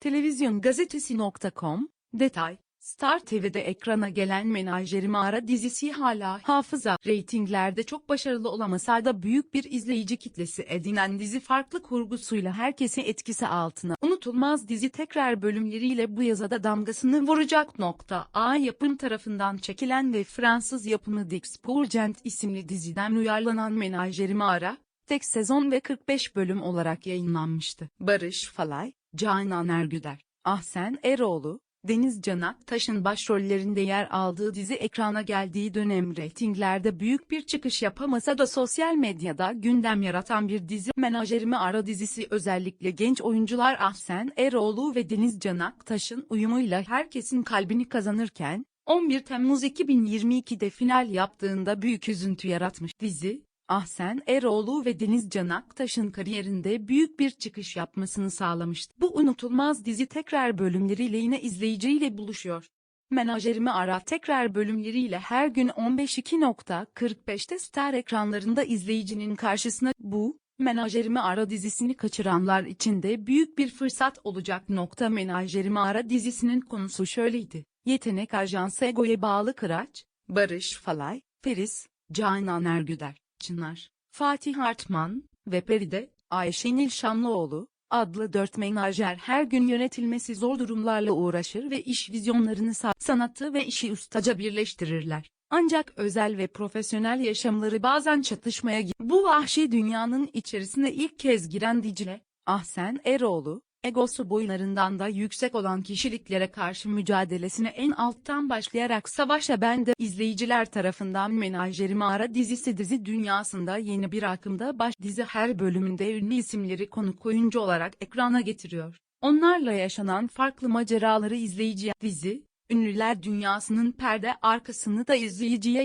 Televizyon gazetesi.com, detay, Star TV'de ekrana gelen Menajeri Mağara dizisi hala hafıza reytinglerde çok başarılı olamasa da büyük bir izleyici kitlesi edinen dizi farklı kurgusuyla herkesi etkisi altına. Unutulmaz dizi tekrar bölümleriyle bu yazada damgasını vuracak nokta. A yapım tarafından çekilen ve Fransız yapımı Dix Pourcent isimli diziden uyarlanan Menajeri Mağara, tek sezon ve 45 bölüm olarak yayınlanmıştı. Barış Falay, Canan Ergüder, Ahsen Eroğlu, Deniz Canaktaş'ın başrollerinde yer aldığı dizi ekrana geldiği dönem reytinglerde büyük bir çıkış yapamasa da sosyal medyada gündem yaratan bir dizi Menajerimi Ara dizisi. Özellikle genç oyuncular Ahsen Eroğlu ve Deniz Canaktaş'ın uyumuyla herkesin kalbini kazanırken, 11 Temmuz 2022'de final yaptığında büyük üzüntü yaratmış. Dizi, Ahsen Eroğlu ve Deniz Canaktaş'ın kariyerinde büyük bir çıkış yapmasını sağlamıştı. Bu unutulmaz dizi tekrar bölümleriyle yine izleyiciyle buluşuyor. Menajerimi Ara tekrar bölümleriyle her gün 15.2.45'te Star ekranlarında izleyicinin karşısına bu, Menajerimi Ara dizisini kaçıranlar için de büyük bir fırsat olacak. Nokta Menajerimi Ara dizisinin konusu şöyleydi. Yetenek Ajansı Ego'ya bağlı Kıraç, Barış Falay, Feris, Canan Ergüder, Çınar, Fatih Artman ve Peride, Ayşenil Şamlıoğlu, adlı dört menajer her gün yönetilmesi zor durumlarla uğraşır ve iş vizyonlarını sa- sanatı ve işi ustaca birleştirirler. Ancak özel ve profesyonel yaşamları bazen çatışmaya. Bu vahşi dünyanın içerisine ilk kez giren Dicle, Ahsen Eroğlu, egosu boylarından da yüksek olan kişiliklere karşı mücadelesine en alttan başlayarak savaşa bende izleyiciler tarafından Menajeri Mağara dizisi dizi dünyasında yeni bir akımda baş dizi her bölümünde ünlü isimleri konuk oyuncu olarak ekrana getiriyor. Onlarla yaşanan farklı maceraları izleyiciye dizi, ünlüler dünyasının perde arkasını da izleyiciye